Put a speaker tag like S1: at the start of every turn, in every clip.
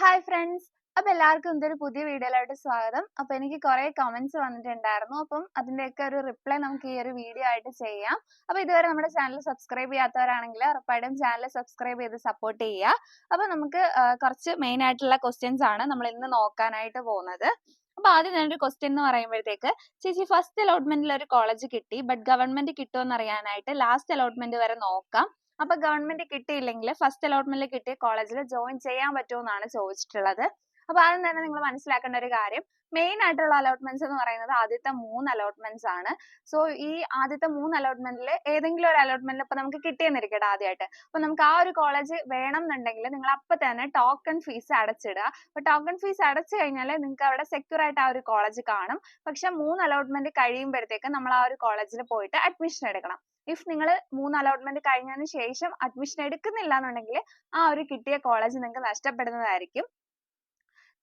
S1: Hi friends അപ്പൊ എല്ലാവർക്കും എന്തൊരു പുതിയ വീഡിയോയിലോട്ട് സ്വാഗതം. അപ്പൊ എനിക്ക് കുറെ കമന്റ്സ് വന്നിട്ടുണ്ടായിരുന്നു. അപ്പം അതിന്റെയൊക്കെ ഒരു റിപ്ലൈ നമുക്ക് ഈ ഒരു വീഡിയോ ആയിട്ട് ചെയ്യാം. അപ്പൊ ഇതുവരെ നമ്മുടെ ചാനൽ സബ്സ്ക്രൈബ് ചെയ്യാത്തവരാണെങ്കിൽ ഉറപ്പായിട്ടും ചാനൽ സബ്സ്ക്രൈബ് ചെയ്ത് സപ്പോർട്ട് ചെയ്യുക. അപ്പൊ നമുക്ക് കുറച്ച് മെയിൻ ആയിട്ടുള്ള ക്വസ്റ്റ്യൻസ് ആണ് നമ്മൾ ഇന്ന് നോക്കാനായിട്ട് പോകുന്നത്. അപ്പൊ ആദ്യം ഞാനൊരു ക്വസ്റ്റ്യൻ എന്ന് പറയുമ്പോഴത്തേക്ക് ചേച്ചി ഫസ്റ്റ് അലോട്ട്മെന്റിൽ ഒരു കോളേജ് കിട്ടി ബട്ട് ഗവൺമെന്റ് കിട്ടുമെന്ന് അറിയാനായിട്ട് ലാസ്റ്റ് അലോട്ട്മെന്റ് വരെ നോക്കാം. അപ്പൊ ഗവൺമെന്റ് കിട്ടിയില്ലെങ്കിൽ ഫസ്റ്റ് അലോട്ട്മെന്റിൽ കിട്ടിയ കോളേജിൽ ജോയിൻ ചെയ്യാൻ പറ്റുമോ എന്നാണ് ചോദിച്ചിട്ടുള്ളത്. അപ്പൊ ആദ്യം തന്നെ നിങ്ങൾ മനസ്സിലാക്കേണ്ട ഒരു കാര്യം. മെയിൻ ആയിട്ടുള്ള അലോട്ട്മെന്റ്സ് എന്ന് പറയുന്നത് ആദ്യത്തെ മൂന്ന് അലോട്ട്മെന്റ്സ് ആണ്. സോ ഈ ആദ്യത്തെ മൂന്ന് അലോട്ട്മെന്റിൽ ഏതെങ്കിലും ഒരു അലോട്ട്മെന്റിൽ ഇപ്പൊ നമുക്ക് കിട്ടിയെന്നിരിക്കട്ടെ ആദ്യമായിട്ട് അപ്പൊ നമുക്ക് ആ ഒരു കോളേജ് വേണം എന്നുണ്ടെങ്കിൽ നിങ്ങൾ അപ്പൊ തന്നെ ടോക്കൺ ഫീസ് അടച്ചിടുക. അപ്പൊ ടോക്കൺ ഫീസ് അടച്ചു കഴിഞ്ഞാൽ നിങ്ങൾക്ക് അവിടെ സെക്യൂർ ആയിട്ട് ആ ഒരു കോളേജ് കാണും. പക്ഷെ മൂന്ന് അലോട്ട്മെന്റ് കഴിയുമ്പോഴത്തേക്ക് നമ്മൾ ആ ഒരു കോളേജിൽ പോയിട്ട് അഡ്മിഷൻ എടുക്കണം. ഇഫ് നിങ്ങൾ മൂന്ന് അലോട്ട്മെന്റ് കഴിഞ്ഞതിന് ശേഷം അഡ്മിഷൻ എടുക്കുന്നില്ല എന്നുണ്ടെങ്കിൽ ആ ഒരു കിട്ടിയ കോളേജ് നിങ്ങൾക്ക് നഷ്ടപ്പെടുന്നതായിരിക്കും.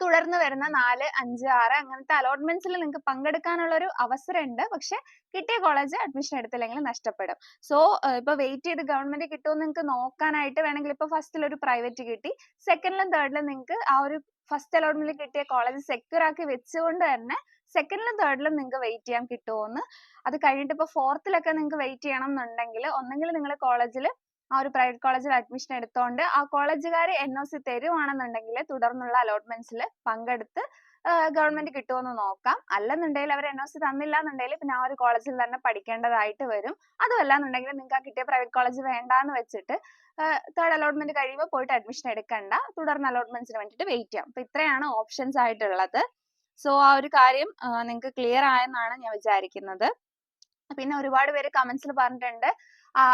S1: തുടർന്ന് വരുന്ന നാല് അഞ്ച് ആറ് അങ്ങനത്തെ അലോട്ട്മെന്റ്സിൽ നിങ്ങൾക്ക് പങ്കെടുക്കാനുള്ള ഒരു അവസരം ഉണ്ട് പക്ഷെ കിട്ടിയ കോളേജ് അഡ്മിഷൻ എടുത്തില്ലെങ്കിൽ നഷ്ടപ്പെടും. സോ ഇപ്പൊ വെയിറ്റ് ചെയ്ത് ഗവൺമെന്റ് കിട്ടുമെന്ന് നിങ്ങൾക്ക് നോക്കാനായിട്ട് വേണമെങ്കിൽ ഇപ്പൊ ഫസ്റ്റിൽ ഒരു പ്രൈവറ്റ് കിട്ടി. സെക്കൻഡിലും തേർഡിലും നിങ്ങൾക്ക് ആ ഒരു ഫസ്റ്റ് അലോട്ട്മെന്റിൽ കിട്ടിയ കോളേജ് സെക്യൂർ ആക്കി വെച്ചുകൊണ്ട് തന്നെ സെക്കൻഡിലും തേർഡിലും നിങ്ങൾക്ക് വെയിറ്റ് ചെയ്യാൻ കിട്ടുമോന്ന് അത് കഴിഞ്ഞിട്ട് ഇപ്പൊ ഫോർത്തിലൊക്കെ നിങ്ങൾക്ക് വെയിറ്റ് ചെയ്യണം എന്നുണ്ടെങ്കിൽ ഒന്നെങ്കിൽ നിങ്ങൾ കോളേജിൽ ആ ഒരു പ്രൈവറ്റ് കോളേജിൽ അഡ്മിഷൻ എടുത്തോണ്ട് ആ കോളേജുകാർ എൻ ഒ സി തരുവാണെന്നുണ്ടെങ്കിൽ തുടർന്നുള്ള അലോട്ട്മെന്റ്സിൽ പങ്കെടുത്ത് ഗവൺമെന്റ് കിട്ടുമെന്ന് നോക്കാം. അല്ലെന്നുണ്ടെങ്കിൽ അവർ എൻ ഒ സി തന്നില്ല എന്നുണ്ടെങ്കിൽ പിന്നെ ആ ഒരു കോളേജിൽ തന്നെ പഠിക്കേണ്ടതായിട്ട് വരും. അതുമല്ല എന്നുണ്ടെങ്കിൽ നിങ്ങൾക്ക് ആ കിട്ടിയ പ്രൈവറ്റ് കോളേജ് വേണ്ടാന്ന് വെച്ചിട്ട് തേർഡ് അലോട്ട്മെന്റ് കഴിയുമ്പോൾ പോയിട്ട് അഡ്മിഷൻ എടുക്കണ്ട. തുടർന്ന് അലോട്ട്മെന്റ്സിന് വേണ്ടിയിട്ട് വെയിറ്റ് ചെയ്യാം. അപ്പൊ ഇത്രയാണ് ഓപ്ഷൻസ് ആയിട്ടുള്ളത്. സോ ആ ഒരു കാര്യം നിങ്ങൾക്ക് ക്ലിയർ ആയെന്നാണ് ഞാൻ വിചാരിക്കുന്നത്. പിന്നെ ഒരുപാട് പേര് കമന്റ്സിൽ പറഞ്ഞിട്ടുണ്ട്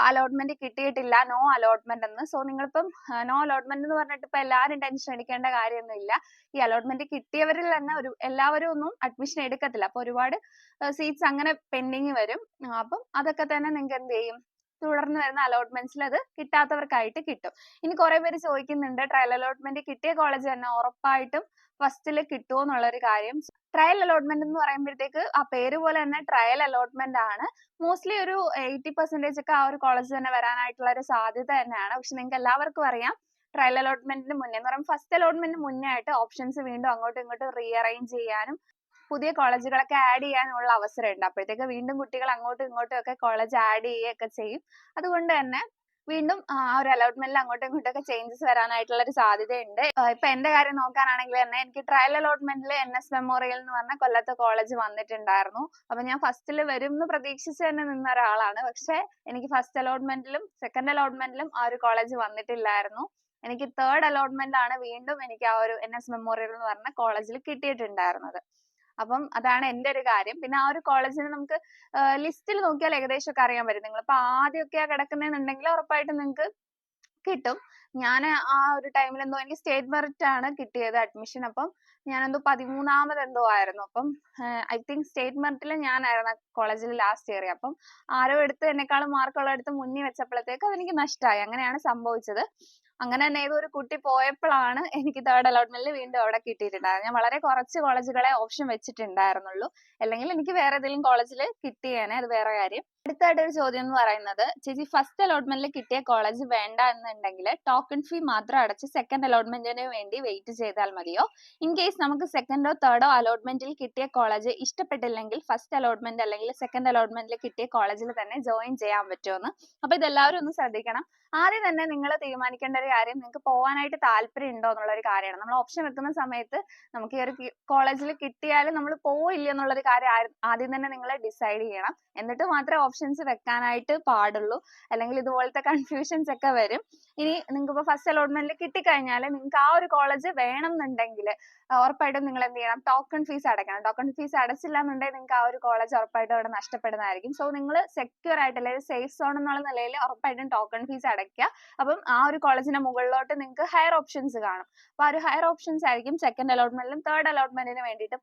S1: അലോട്ട്മെന്റ് കിട്ടിയിട്ടില്ല നോ അലോട്ട്മെന്റ് എന്ന്. സോ നിങ്ങളിപ്പം നോ അലോട്ട്മെന്റ് എന്ന് പറഞ്ഞിട്ട് ഇപ്പൊ എല്ലാവരും ടെൻഷൻ അടിക്കേണ്ട കാര്യമൊന്നുമില്ല. ഈ അലോട്ട്മെന്റ് കിട്ടിയവരിൽ തന്നെ ഒരു എല്ലാവരും ഒന്നും അഡ്മിഷൻ എടുക്കത്തില്ല. അപ്പൊ ഒരുപാട് സീറ്റ്സ് അങ്ങനെ പെൻഡിങ് വരും. അപ്പം അതൊക്കെ തന്നെ നിങ്ങൾക്ക് എന്ത് ചെയ്യും? തുടർന്ന് വരുന്ന അലോട്ട്മെന്റ്സിൽ അത് കിട്ടാത്തവർക്കായിട്ട് കിട്ടും. ഇനി കുറെ പേര് ചോദിക്കുന്നുണ്ട് ട്രയൽ അലോട്ട്മെന്റ് കിട്ടിയ കോളേജ് തന്നെ ഉറപ്പായിട്ടും ഫസ്റ്റിൽ കിട്ടുമോ എന്നുള്ളൊരു കാര്യം. ട്രയൽ അലോട്ട്മെന്റ് എന്ന് പറയുമ്പോഴത്തേക്ക് ആ പേര് പോലെ തന്നെ ട്രയൽ അലോട്ട്മെന്റ് ആണ്. മോസ്റ്റ്ലി ഒരു എയ്റ്റി പെർസെന്റേജ് ഒക്കെ ആ ഒരു കോളേജ് തന്നെ വരാനായിട്ടുള്ള ഒരു സാധ്യത തന്നെയാണ്. പക്ഷെ നിങ്ങൾക്ക് എല്ലാവർക്കും അറിയാം ട്രയൽ അലോട്ട്മെന്റിന് മുന്നേ എന്ന് പറയുമ്പോൾ ഫസ്റ്റ് അലോട്ട്മെന്റിന് മുന്നേ ആയിട്ട് ഓപ്ഷൻസ് വീണ്ടും അങ്ങോട്ടും ഇങ്ങോട്ടും റീഅറേഞ്ച് ചെയ്യാനും പുതിയ കോളേജുകളൊക്കെ ആഡ് ചെയ്യാനുള്ള അവസരം ഉണ്ട് അപ്പോഴത്തേക്ക് വീണ്ടും കുട്ടികൾ അങ്ങോട്ടും ഇങ്ങോട്ടും ഒക്കെ കോളേജ് ആഡ് ചെയ്യുകയൊക്കെ ചെയ്യും. അതുകൊണ്ട് തന്നെ വീണ്ടും ആ ഒരു അലോട്ട്മെന്റിൽ അങ്ങോട്ടും ഇങ്ങോട്ടും ഒക്കെ ചേഞ്ചസ് വരാനായിട്ടുള്ള ഒരു സാധ്യതയുണ്ട്. ഇപ്പൊ എന്റെ കാര്യം നോക്കാനാണെങ്കിൽ തന്നെ എനിക്ക് ട്രയൽ അലോട്ട്മെന്റിൽ എൻ എസ് മെമ്മോറിയൽ എന്ന് പറഞ്ഞ കൊല്ലത്തെ കോളേജ് വന്നിട്ടുണ്ടായിരുന്നു. അപ്പൊ ഞാൻ ഫസ്റ്റിൽ വരും എന്ന് പ്രതീക്ഷിച്ച് തന്നെ നിന്ന ഒരാളാണ്. പക്ഷെ എനിക്ക് ഫസ്റ്റ് അലോട്ട്മെന്റിലും സെക്കൻഡ് അലോട്ട്മെന്റിലും ആ ഒരു കോളേജ് വന്നിട്ടില്ലായിരുന്നു. എനിക്ക് തേർഡ് അലോട്ട്മെന്റ് ആണ് വീണ്ടും എനിക്ക് ആ ഒരു എൻ എസ് മെമ്മോറിയൽ എന്ന് പറഞ്ഞ കോളേജിൽ കിട്ടിയിട്ടുണ്ടായിരുന്നത്. അപ്പം അതാണ് എന്റെ ഒരു കാര്യം. പിന്നെ ആ ഒരു കോളേജിന് നമുക്ക് ലിസ്റ്റിൽ നോക്കിയാൽ ഏകദേശം ഒക്കെ അറിയാൻ പറ്റും. നിങ്ങൾ ഇപ്പൊ ആദ്യമൊക്കെയാ കിടക്കുന്നതെന്നുണ്ടെങ്കിൽ ഉറപ്പായിട്ടും നിങ്ങൾക്ക് കിട്ടും. ഞാൻ ആ ഒരു ടൈമിൽ എന്തോ എനിക്ക് സ്റ്റേറ്റ് മെറിറ്റ് ആണ് കിട്ടിയത് അഡ്മിഷൻ. അപ്പം ഞാൻ എന്തോ പതിമൂന്നാമത് എന്തോ ആയിരുന്നു. അപ്പം ഐ തിങ്ക് സ്റ്റേറ്റ് മെറിറ്റിൽ ഞാനായിരുന്നു കോളേജിൽ ലാസ്റ്റ് ഇയർ അപ്പം ആരോ എടുത്ത് എന്നെക്കാളും മാർക്കുള്ള എടുത്ത് മുന്നിൽ വെച്ചപ്പോഴത്തേക്ക് അതെനിക്ക് നഷ്ടമായി അങ്ങനെയാണ് സംഭവിച്ചത്. അങ്ങനെ തന്നെ ഏതോ ഒരു കുട്ടി പോയപ്പോഴാണ് എനിക്ക് തേർഡ് അലോട്ട്മെന്റിൽ വീണ്ടും അവിടെ കിട്ടിയിട്ടുണ്ടായിരുന്നത്. ഞാൻ വളരെ കുറച്ച് കോളേജുകളെ ഓപ്ഷൻ വെച്ചിട്ടുണ്ടായിരുന്നുള്ളൂ. അല്ലെങ്കിൽ എനിക്ക് വേറെ ഏതെങ്കിലും കോളേജിൽ കിട്ടിയേനെ അത് വേറെ കാര്യം. അടുത്തായിട്ട് ഒരു ചോദ്യം എന്ന് പറയുന്നത് ചേച്ചി ഫസ്റ്റ് അലോട്ട്മെന്റിൽ കിട്ടിയ കോളേജ് വേണ്ട എന്നുണ്ടെങ്കിൽ ടോക്കൺ ഫീ മാത്രം അടച്ച് സെക്കൻഡ് അലോട്ട്മെന്റിന് വേണ്ടി വെയിറ്റ് ചെയ്താൽ മതിയോ? ഇൻ കേസ് നമുക്ക് സെക്കൻഡോ തേർഡോ അലോട്ട്മെന്റിൽ കിട്ടിയ കോളേജ് ഇഷ്ടപ്പെട്ടില്ലെങ്കിൽ ഫസ്റ്റ് അലോട്ട്മെന്റ് അല്ലെങ്കിൽ സെക്കൻഡ് അലോട്ട്മെന്റിൽ കിട്ടിയ കോളേജിൽ തന്നെ ജോയിൻ ചെയ്യാൻ പറ്റുമെന്ന്. അപ്പൊ ഇതെല്ലാവരും ഒന്ന് ശ്രദ്ധിക്കണം. ആദ്യം തന്നെ നിങ്ങൾ തീരുമാനിക്കേണ്ട ഒരു കാര്യം നിങ്ങൾക്ക് പോകാനായിട്ട് താല്പര്യം ഉണ്ടോ എന്നുള്ള ഒരു കാര്യമാണ്. നമ്മൾ ഓപ്ഷൻ വെക്കുന്ന സമയത്ത് നമുക്ക് ഈ ഒരു കോളേജിൽ കിട്ടിയാലും നമ്മൾ പോയില്ല എന്നുള്ള ഒരു കാര്യം ആദ്യം- ആദ്യം തന്നെ നിങ്ങൾ ഡിസൈഡ് ചെയ്യണം. എന്നിട്ട് മാത്രമേ ഓപ്ഷൻസ് വെക്കാനായിട്ട് പാടുള്ളൂ. അല്ലെങ്കിൽ ഇതുപോലത്തെ കൺഫ്യൂഷൻസ് ഒക്കെ വരും. ഇനി നിങ്ങൾക്ക് ഫസ്റ്റ് അലോട്ട്മെന്റിൽ കിട്ടിക്കഴിഞ്ഞാൽ നിങ്ങൾക്ക് ആ ഒരു കോളേജ് വേണം എന്നുണ്ടെങ്കിൽ ഉറപ്പായിട്ടും നിങ്ങൾ എന്ത് ചെയ്യണം? ടോക്കൺ ഫീസ് അടയ്ക്കണം ടോക്കൺ ഫീസ് അടച്ചില്ല എന്നുണ്ടെങ്കിൽ നിങ്ങൾക്ക് ആ ഒരു കോളേജ് ഉറപ്പായിട്ടും അവിടെ നഷ്ടപ്പെടുന്നതായിരിക്കും. സോ നിങ്ങൾ സെക്യൂർ ആയിട്ട് അല്ലെങ്കിൽ സേഫ് സോൺ എന്നുള്ള നിലയിൽ ഉറപ്പായിട്ടും ടോക്കൺ ഫീസ് അടയ്ക്കുക. അപ്പം ആ ഒരു കോളേജിന്റെ മുകളിലോട്ട് നിങ്ങൾക്ക് ഹയർ ഓപ്ഷൻസ് കാണും. അപ്പൊ ആ ഒരു ഹയർ ഓപ്ഷൻസ് ആയിരിക്കും സെക്കൻഡ് അലോട്ട്മെന്റിലും തേർഡ് അലോട്ട്മെന്റിനും വേണ്ടിയിട്ട്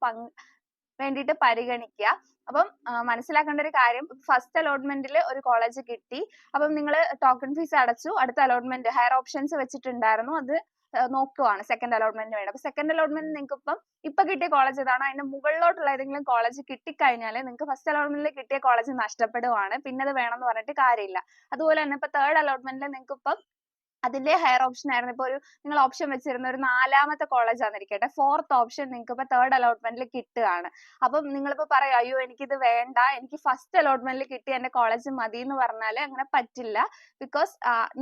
S1: വേണ്ടിയിട്ട് പരിഗണിക്കുക അപ്പം മനസ്സിലാക്കേണ്ട ഒരു കാര്യം ഫസ്റ്റ് അലോട്ട്മെന്റിൽ ഒരു കോളേജ് കിട്ടി. അപ്പം നിങ്ങൾ ടോക്കൺ ഫീസ് അടച്ചു. അടുത്ത അലോട്ട്മെന്റ് ഹയർ ഓപ്ഷൻസ് വെച്ചിട്ടുണ്ടായിരുന്നു. അത് നോക്കുവാണ്. സെക്കൻഡ് അലോട്ട്മെന്റ് വേണം അപ്പൊ സെക്കൻഡ് അലോട്ട്മെന്റ് നിങ്ങൾക്ക് ഇപ്പം ഇപ്പൊ കിട്ടിയ കോളേജ് ഇതാണ് അതിന്റെ മുകളിലോട്ടുള്ള ഏതെങ്കിലും കോളേജ് കിട്ടിക്കഴിഞ്ഞാൽ നിങ്ങൾക്ക് ഫസ്റ്റ് അലോട്ട്മെന്റിൽ കിട്ടിയ കോളേജ് നഷ്ടപ്പെടുവാണ്. പിന്നെ അത് വേണമെന്ന് പറഞ്ഞിട്ട് കാര്യമില്ല. അതുപോലെ തന്നെ ഇപ്പൊ തേർഡ് അലോട്ട്മെന്റിൽ നിങ്ങൾക്ക് ഇപ്പം അതിന്റെ ഹയർ ഓപ്ഷൻ ആയിരുന്നു. ഇപ്പൊ ഒരു നിങ്ങൾ ഓപ്ഷൻ വെച്ചിരുന്ന ഒരു നാലാമത്തെ കോളേജ് ആണെന്നിരിക്കട്ടെ ഫോർത്ത് ഓപ്ഷൻ നിങ്ങൾക്ക് ഇപ്പൊ തേർഡ് അലോട്ട്മെന്റിൽ കിട്ടുകയാണ്. അപ്പം നിങ്ങളിപ്പോ പറയും അയ്യോ എനിക്കിത് വേണ്ട. എനിക്ക് ഫസ്റ്റ് അലോട്ട്മെന്റിൽ കിട്ടിയ എന്റെ കോളേജ് മതി എന്ന് പറഞ്ഞാൽ അങ്ങനെ പറ്റില്ല. ബിക്കോസ്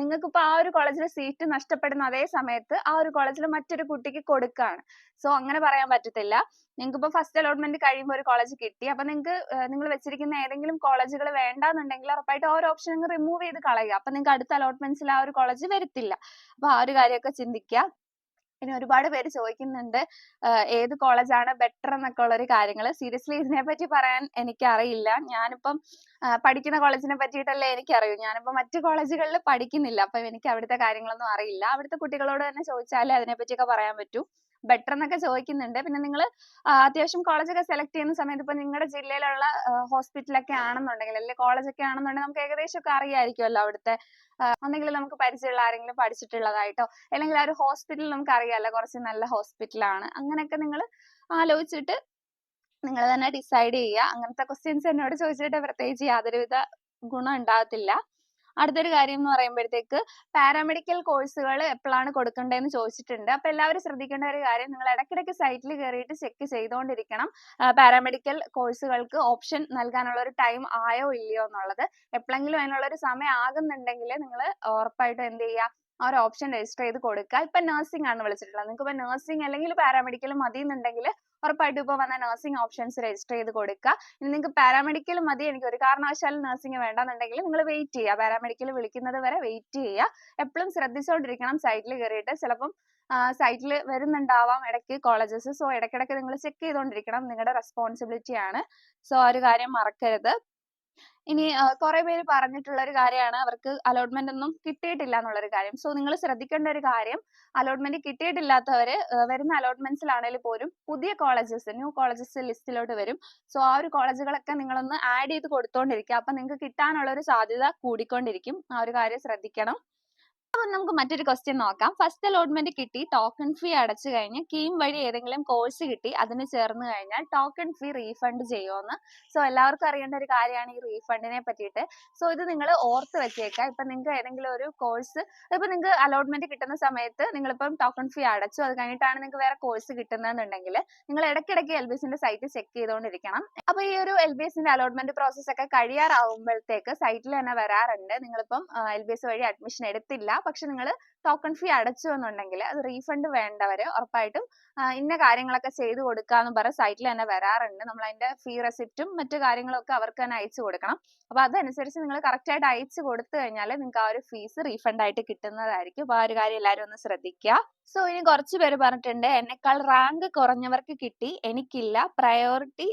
S1: നിങ്ങൾക്ക് ഇപ്പൊ ആ ഒരു കോളേജിൽ സീറ്റ് നഷ്ടപ്പെടുന്ന അതേ സമയത്ത് ആ ഒരു കോളേജിൽ മറ്റൊരു കുട്ടിക്ക് കൊടുക്കുകയാണ്. സോ അങ്ങനെ പറയാൻ പറ്റത്തില്ല. നിങ്ങൾക്ക് ഇപ്പൊ ഫസ്റ്റ് അലോട്ട്മെന്റ് കഴിയുമ്പോൾ ഒരു കോളേജ് കിട്ടി. അപ്പൊ നിങ്ങൾക്ക് നിങ്ങൾ വെച്ചിരിക്കുന്ന ഏതെങ്കിലും കോളേജുകൾ വേണ്ടാന്നുണ്ടെങ്കിൽ ഉറപ്പായിട്ട് ഒരു ഓപ്ഷൻ റിമൂവ് ചെയ്ത് കളയുക. അപ്പൊ നിങ്ങൾക്ക് അടുത്ത അലോട്ട്മെന്റ്സിൽ ആ ഒരു കോളേജ് വരത്തില്ല അപ്പൊ ആ ഒരു കാര്യമൊക്കെ ചിന്തിക്കുക. ഇനി ഒരുപാട് പേര് ചോദിക്കുന്നുണ്ട് ഏത് കോളേജാണ് ബെറ്റർ എന്നൊക്കെ ഉള്ള ഒരു കാര്യങ്ങൾ സീരിയസ്ലി ഇതിനെ പറ്റി പറയാൻ എനിക്കറിയില്ല. ഞാനിപ്പം പഠിക്കുന്ന കോളേജിനെ പറ്റിയിട്ടല്ലേ എനിക്കറിയൂ. ഞാനിപ്പോ മറ്റു കോളേജുകളിൽ പഠിക്കുന്നില്ല. അപ്പൊ എനിക്ക് അവിടുത്തെ കാര്യങ്ങളൊന്നും അറിയില്ല. അവിടുത്തെ കുട്ടികളോട് തന്നെ ചോദിച്ചാലേ അതിനെ പറ്റിയൊക്കെ പറയാൻ പറ്റൂ. ബെറ്റർ എന്നൊക്കെ ചോദിക്കുന്നുണ്ട്. പിന്നെ നിങ്ങൾ അത്യാവശ്യം കോളേജ് ഒക്കെ സെലക്ട് ചെയ്യുന്ന സമയത്ത് ഇപ്പൊ നിങ്ങളുടെ ജില്ലയിലുള്ള ഹോസ്പിറ്റലൊക്കെ ആണെന്നുണ്ടെങ്കിൽ അല്ലെങ്കിൽ കോളേജ് ഒക്കെ ആണെന്നുണ്ടെങ്കിൽ നമുക്ക് ഏകദേശം ഒക്കെ അറിയായിരിക്കുമല്ലോ അവിടുത്തെ ഒന്നെങ്കിൽ നമുക്ക് പരിചയമുള്ള ആരെങ്കിലും പഠിച്ചിട്ടുള്ളതായിട്ടോ അല്ലെങ്കിൽ ആ ഒരു ഹോസ്പിറ്റൽ നമുക്ക് അറിയാലോ കുറച്ച് നല്ല ഹോസ്പിറ്റൽ ആണ്. അങ്ങനെയൊക്കെ നിങ്ങൾ ആലോചിച്ചിട്ട് നിങ്ങൾ തന്നെ ഡിസൈഡ് ചെയ്യുക. അങ്ങനത്തെ ക്വസ്റ്റ്യൻസ് എന്നോട് ചോദിച്ചിട്ട് പ്രത്യേകിച്ച് യാതൊരുവിധ ഗുണം ഉണ്ടാകത്തില്ല. അടുത്തൊരു കാര്യം എന്ന് പറയുമ്പോഴത്തേക്ക് പാരാമെഡിക്കൽ കോഴ്സുകൾ എപ്പോഴാണ് കൊടുക്കേണ്ടതെന്ന് ചോദിച്ചിട്ടുണ്ട്. അപ്പൊ എല്ലാവരും ശ്രദ്ധിക്കേണ്ട ഒരു കാര്യം നിങ്ങൾ ഇടയ്ക്കിടയ്ക്ക് സൈറ്റിൽ കയറിയിട്ട് ചെക്ക് ചെയ്തുകൊണ്ടിരിക്കണം പാരാമെഡിക്കൽ കോഴ്സുകൾക്ക് ഓപ്ഷൻ നൽകാനുള്ള ഒരു ടൈം ആയോ ഇല്ലയോ എന്നുള്ളത്. എപ്പോഴെങ്കിലും അതിനുള്ള ഒരു സമയം ആകുന്നുണ്ടെങ്കിൽ നിങ്ങൾ ഉറപ്പായിട്ടും എന്ത് ചെയ്യുക ആ ഒരു ഓപ്ഷൻ രജിസ്റ്റർ ചെയ്ത് കൊടുക്കുക. ഇപ്പൊ നഴ്സിംഗ് ആണ് വിളിച്ചിട്ടുള്ളത്. നിങ്ങൾക്ക് ഇപ്പൊ നഴ്സിംഗ് അല്ലെങ്കിൽ പാരാമെഡിക്കൽ മതി എന്നുണ്ടെങ്കിൽ ഉറപ്പായിട്ടും ഇപ്പൊ വന്ന നഴ്സിംഗ് ഓപ്ഷൻസ് രജിസ്റ്റർ ചെയ്ത് കൊടുക്കുക ഇനി നിങ്ങൾക്ക് പാരാമെഡിക്കൽ മതി. എനിക്ക് ഒരു കാരണവശാലും നഴ്സിംഗ് വേണ്ടെന്നുണ്ടെങ്കിൽ നിങ്ങൾ വെയിറ്റ് ചെയ്യുക. പാരാമെഡിക്കൽ വിളിക്കുന്നത് വരെ വെയിറ്റ് ചെയ്യുക. എപ്പോഴും ശ്രദ്ധിച്ചുകൊണ്ടിരിക്കണം സൈറ്റിൽ കയറിയിട്ട് ചിലപ്പം സൈറ്റിൽ വരുന്നുണ്ടാവാം ഇടയ്ക്ക് കോളേജസ് സോ ഇടയ്ക്കിടയ്ക്ക് നിങ്ങൾ ചെക്ക് ചെയ്തുകൊണ്ടിരിക്കണം നിങ്ങളുടെ റെസ്പോൺസിബിലിറ്റി ആണ്. സോ ആ ഒരു കാര്യം മറക്കരുത്. ഇനി കുറെ പേര് പറഞ്ഞിട്ടുള്ള ഒരു കാര്യമാണ്. അവർക്ക് അലോട്ട്മെന്റ് ഒന്നും കിട്ടിയിട്ടില്ല എന്നുള്ള ഒരു കാര്യം. സോ നിങ്ങൾ ശ്രദ്ധിക്കേണ്ട ഒരു കാര്യം അലോട്ട്മെന്റ് കിട്ടിയിട്ടില്ലാത്തവര് വരുന്ന അലോട്ട്മെന്റ്സിലാണെങ്കിൽ പോലും പുതിയ കോളേജസ് ന്യൂ കോളേജസ് ലിസ്റ്റിലോട്ട് വരും. സോ ആ ഒരു കോളേജുകളൊക്കെ നിങ്ങളൊന്ന് ആഡ് ചെയ്ത് കൊടുത്തോണ്ടിരിക്കുക. അപ്പൊ നിങ്ങൾക്ക് കിട്ടാനുള്ള ഒരു സാധ്യത കൂടിക്കൊണ്ടിരിക്കും. ആ ഒരു കാര്യം ശ്രദ്ധിക്കണം. നമുക്ക് മറ്റൊരു ക്വസ്റ്റ്യൻ നോക്കാം. ഫസ്റ്റ് അലോട്ട്മെന്റ് കിട്ടി ടോക്കൺ ഫീ അടച്ചു കഴിഞ്ഞ് കീം വഴി ഏതെങ്കിലും കോഴ്സ് കിട്ടി അതിന് ചേർന്ന് കഴിഞ്ഞാൽ ടോക്കൺ ഫീ റീഫണ്ട് ചെയ്യുമെന്ന് സോ എല്ലാവർക്കും അറിയേണ്ട ഒരു കാര്യമാണ് ഈ റീഫണ്ടിനെ പറ്റിയിട്ട്. സോ ഇത് നിങ്ങൾ ഓർത്ത് വെച്ചേക്കുക ഇപ്പൊ നിങ്ങൾക്ക് ഏതെങ്കിലും ഒരു കോഴ്സ് ഇപ്പൊ നിങ്ങൾക്ക് അലോട്ട്മെന്റ് കിട്ടുന്ന സമയത്ത് നിങ്ങളിപ്പം ടോക്കൺ ഫീ അടച്ചു. അത് കഴിഞ്ഞിട്ടാണ് നിങ്ങൾക്ക് വേറെ കോഴ്സ് കിട്ടുന്നതെന്നുണ്ടെങ്കിൽ നിങ്ങൾ ഇടയ്ക്കിടയ്ക്ക് എൽ ബി എസിന്റെ സൈറ്റ് ചെക്ക് ചെയ്തുകൊണ്ടിരിക്കണം അപ്പൊ ഈ ഒരു എൽ ബി എസിന്റെ അലോട്ട്മെന്റ് പ്രോസസ് ഒക്കെ കഴിയാറാവുമ്പോഴത്തേക്ക് സൈറ്റിൽ തന്നെ വരാറുണ്ട്. നിങ്ങളിപ്പം എൽ ബി എസ് വഴി അഡ്മിഷൻ എടുത്തില്ല. പക്ഷെ നിങ്ങൾ ടോക്കൺ ഫീ അടച്ചു എന്നുണ്ടെങ്കിൽ അത് റീഫണ്ട് വേണ്ടവര് ഉറപ്പായിട്ടും ഇന്ന കാര്യങ്ങളൊക്കെ ചെയ്തു കൊടുക്കാന്ന് പറഞ്ഞ സൈറ്റിൽ തന്നെ വരാറുണ്ട്. നമ്മൾ അതിന്റെ ഫീ റെസിപ്റ്റും മറ്റു കാര്യങ്ങളൊക്കെ അവർക്ക് തന്നെ അയച്ചു കൊടുക്കണം. അപ്പൊ അതനുസരിച്ച് നിങ്ങൾ കറക്റ്റ് ആയിട്ട് അയച്ചു കൊടുത്തു കഴിഞ്ഞാൽ നിങ്ങൾക്ക് ആ ഒരു ഫീസ് റീഫണ്ട് ആയിട്ട് കിട്ടുന്നതായിരിക്കും. അപ്പൊ ആ ഒരു കാര്യം എല്ലാവരും ഒന്ന് ശ്രദ്ധിക്കുക. സോ ഇനി കുറച്ച് പേര് പറഞ്ഞിട്ടുണ്ട്. എന്നെക്കാൾ റാങ്ക് കുറഞ്ഞവർക്ക് കിട്ടി. എനിക്കില്ല. പ്രയോറിറ്റി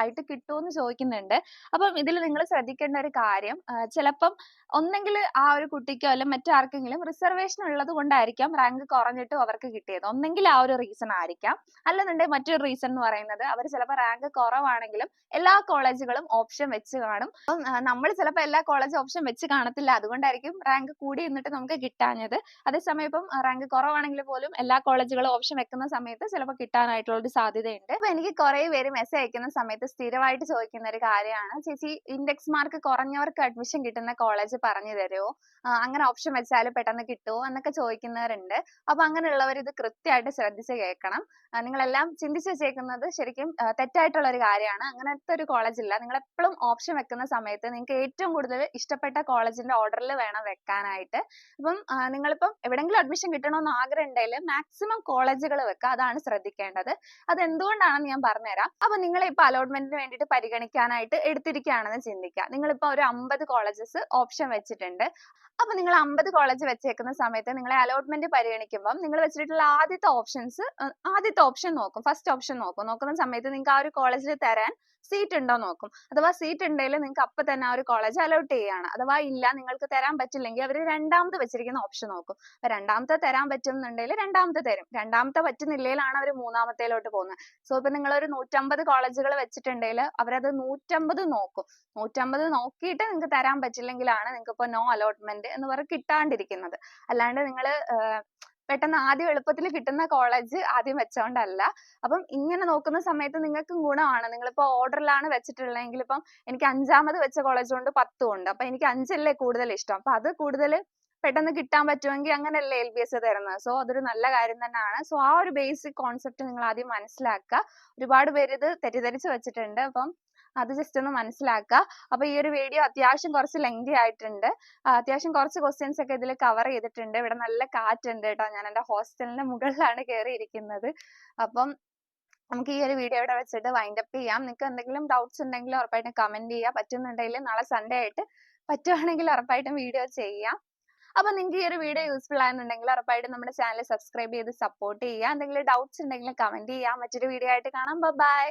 S1: ആയിട്ട് കിട്ടുമെന്ന് ചോദിക്കുന്നുണ്ട്. അപ്പം ഇതിൽ നിങ്ങൾ ശ്രദ്ധിക്കേണ്ട ഒരു കാര്യം ചിലപ്പം ഒന്നെങ്കിൽ ആ ഒരു കുട്ടിക്കോ അല്ലെങ്കിൽ മറ്റാർക്കെങ്കിലും റിസർവേഷൻ ഉള്ളത് കൊണ്ടായിരിക്കാം റാങ്ക് കുറഞ്ഞിട്ട് അവർക്ക് കിട്ടിയത്. ഒന്നെങ്കിൽ ആ ഒരു റീസൺ ആയിരിക്കാം. അല്ലെന്നുണ്ടെങ്കിൽ മറ്റൊരു റീസൺ എന്ന് പറയുന്നത് അവർ ചിലപ്പോൾ റാങ്ക് കുറവാണെങ്കിലും എല്ലാ കോളേജുകളും ഓപ്ഷൻ വെച്ച് കാണും. അപ്പം നമ്മൾ ചിലപ്പോൾ എല്ലാ കോളേജ് ഓപ്ഷൻ വെച്ച് കാണത്തില്ല. അതുകൊണ്ടായിരിക്കും റാങ്ക് കൂടി നിന്നിട്ട് നമുക്ക് കിട്ടാഞ്ഞത്. അതേസമയം ഇപ്പം റാങ്ക് കുറവാണെങ്കിൽ പോലും എല്ലാ കോളേജുകളും ഓപ്ഷൻ വെക്കുന്ന സമയത്ത് ചിലപ്പോൾ കിട്ടാനായിട്ടുള്ള ഒരു സാധ്യതയുണ്ട്. അപ്പൊ എനിക്ക് കുറെ പേര് മെസ്സേജ് അയക്കുന്ന സമയത്ത് സ്ഥിരമായിട്ട് ചോദിക്കുന്ന ഒരു കാര്യമാണ്. ചേച്ചി ഇൻഡെക്സ് മാർക്ക് കുറഞ്ഞവർക്ക് അഡ്മിഷൻ കിട്ടുന്ന കോളേജ് പറഞ്ഞു തരുമോ? അങ്ങനെ ഓപ്ഷൻ വെച്ചാൽ പെട്ടെന്ന് കിട്ടുമോ? എന്നൊക്കെ ചോദിക്കുന്നവരുണ്ട്. അപ്പൊ അങ്ങനെയുള്ളവർ ഇത് കൃത്യമായിട്ട് ശ്രദ്ധിച്ച് കേൾക്കണം. നിങ്ങളെല്ലാം ചിന്തിച്ച് വെച്ചേക്കുന്നത് ശരിക്കും തെറ്റായിട്ടുള്ള ഒരു കാര്യമാണ്. അങ്ങനത്തെ ഒരു കോളേജ് ഇല്ല. നിങ്ങൾ എപ്പോഴും ഓപ്ഷൻ വെക്കുന്ന സമയത്ത് നിങ്ങൾക്ക് ഏറ്റവും കൂടുതൽ ഇഷ്ടപ്പെട്ട കോളേജിന്റെ ഓർഡറിൽ വേണം വെക്കാനായിട്ട്. അപ്പം നിങ്ങളിപ്പം എവിടെയെങ്കിലും അഡ്മിഷൻ കിട്ടണമെന്ന് ആഗ്രഹം ഉണ്ടെങ്കിൽ മാക്സിമം കോളേജുകൾ വെക്കുക. അതാണ് ശ്രദ്ധിക്കേണ്ടത്. അത് എന്തുകൊണ്ടാണെന്ന് ഞാൻ പറഞ്ഞുതരാം. അപ്പൊ നിങ്ങൾ ഇപ്പൊ അലോട്ട്മെന്റിന് വേണ്ടിയിട്ട് പരിഗണിക്കാനായിട്ട് എടുത്തിരിക്കുകയാണെന്ന് ചിന്തിക്കുക. നിങ്ങളിപ്പോ ഒരു അമ്പത് കോളേജസ് ഓപ്ഷൻ വെച്ചിട്ടുണ്ട്. അപ്പൊ നിങ്ങൾ അമ്പത് കോളേജ് വെച്ചേക്കുന്ന സമയത്ത് നിങ്ങളെ അലോട്ട്മെന്റ് പരിഗണിക്കുമ്പോൾ നിങ്ങൾ വെച്ചിട്ടുള്ള ആദ്യത്തെ ഓപ്ഷൻസ് ആദ്യത്തെ ഓപ്ഷൻ നോക്കും. ഫസ്റ്റ് ഓപ്ഷൻ നോക്കും. നോക്കുന്ന സമയത്ത് നിങ്ങൾക്ക് ആ ഒരു കോളേജിൽ തരാൻ സീറ്റ് ഉണ്ടോ നോക്കും. അഥവാ സീറ്റ് ഉണ്ടെങ്കിൽ നിങ്ങൾക്ക് അപ്പൊ തന്നെ ആ ഒരു കോളേജ് അലോട്ട് ചെയ്യാണ്. അഥവാ ഇല്ല നിങ്ങൾക്ക് തരാൻ പറ്റില്ലെങ്കിൽ അവർ രണ്ടാമത് വെച്ചിരിക്കുന്ന ഓപ്ഷൻ നോക്കും. അപ്പൊ രണ്ടാമത്തെ തരാൻ പറ്റുന്നുണ്ടെങ്കിൽ രണ്ടാമത്തെ തരും. രണ്ടാമത്തെ പറ്റുന്നില്ലെങ്കിലാണ് അവർ മൂന്നാമത്തേലോട്ട് പോകുന്നത്. സോ ഇപ്പൊ നിങ്ങൾ ഒരു നൂറ്റമ്പത് കോളേജുകൾ വെച്ചിട്ടുണ്ടെങ്കിൽ അവരത് നൂറ്റമ്പത് നോക്കും. നൂറ്റമ്പത് നോക്കിയിട്ട് നിങ്ങൾക്ക് തരാൻ പറ്റില്ലെങ്കിലാണ് നിങ്ങൾക്ക് ഇപ്പൊ നോ അലോട്ട്മെന്റ് എന്ന് പറഞ്ഞ് കിട്ടാണ്ടിരിക്കുന്നത്. അല്ലാണ്ട് നിങ്ങൾ പെട്ടെന്ന് ആദ്യം എളുപ്പത്തിൽ കിട്ടുന്ന കോളേജ് ആദ്യം വെച്ചോണ്ടല്ല. അപ്പം ഇങ്ങനെ നോക്കുന്ന സമയത്ത് നിങ്ങൾക്കും ഗുണമാണ്. നിങ്ങളിപ്പോ ഓർഡറിലാണ് വെച്ചിട്ടുള്ളതെങ്കിൽ ഇപ്പം എനിക്ക് അഞ്ചാമത് വെച്ച കോളേജ് കൊണ്ട് പത്തും ഉണ്ട്. അപ്പൊ എനിക്ക് അഞ്ചല്ലേ കൂടുതൽ ഇഷ്ടം. അപ്പൊ അത് കൂടുതൽ പെട്ടെന്ന് കിട്ടാൻ പറ്റുമെങ്കിൽ അങ്ങനെയല്ലേ എൽ ബി എസ് തരുന്നത്. സോ അതൊരു നല്ല കാര്യം തന്നെയാണ്. സോ ആ ഒരു ബേസിക് കോൺസെപ്റ്റ് നിങ്ങൾ ആദ്യം മനസ്സിലാക്കുക. ഒരുപാട് പേര് ഇത് തെറ്റിദ്ധരിച്ച് വെച്ചിട്ടുണ്ട്. അപ്പം അത് ജസ്റ്റ് ഒന്ന് മനസ്സിലാക്കുക അപ്പൊ ഈ ഒരു വീഡിയോ അത്യാവശ്യം കുറച്ച് ലെങ്തി ആയിട്ടുണ്ട്. അത്യാവശ്യം കുറച്ച് ക്വസ്റ്റ്യൻസ് ഒക്കെ ഇതിൽ കവർ ചെയ്തിട്ടുണ്ട്. ഇവിടെ നല്ല കാറ്റുണ്ട് കേട്ടോ. ഞാൻ എന്റെ ഹോസ്റ്റലിന്റെ മുകളിലാണ് കയറിയിരിക്കുന്നത് അപ്പം നമുക്ക് ഈ ഒരു വീഡിയോ ഇവിടെ വെച്ചിട്ട് വൈൻഡ് അപ്പ് ചെയ്യാം. നിങ്ങൾക്ക് എന്തെങ്കിലും ഡൗട്ട്സ് ഉണ്ടെങ്കിൽ ഉറപ്പായിട്ടും കമന്റ് ചെയ്യുക പറ്റുന്നുണ്ടെങ്കിൽ നാളെ സൺഡേ ആയിട്ട് പറ്റുവാണെങ്കിൽ ഉറപ്പായിട്ടും വീഡിയോ ചെയ്യാം. അപ്പൊ നിങ്ങൾക്ക് ഈ ഒരു വീഡിയോ യൂസ്ഫുൾ ആയെന്നുണ്ടെങ്കിൽ ഉറപ്പായിട്ടും നമ്മുടെ ചാനൽ സബ്സ്ക്രൈബ് ചെയ്ത് സപ്പോർട്ട് ചെയ്യുക എന്തെങ്കിലും ഡൗട്ട്സ് ഉണ്ടെങ്കിൽ കമന്റ് ചെയ്യാം. മറ്റൊരു വീഡിയോ ആയിട്ട് കാണാം. ബൈ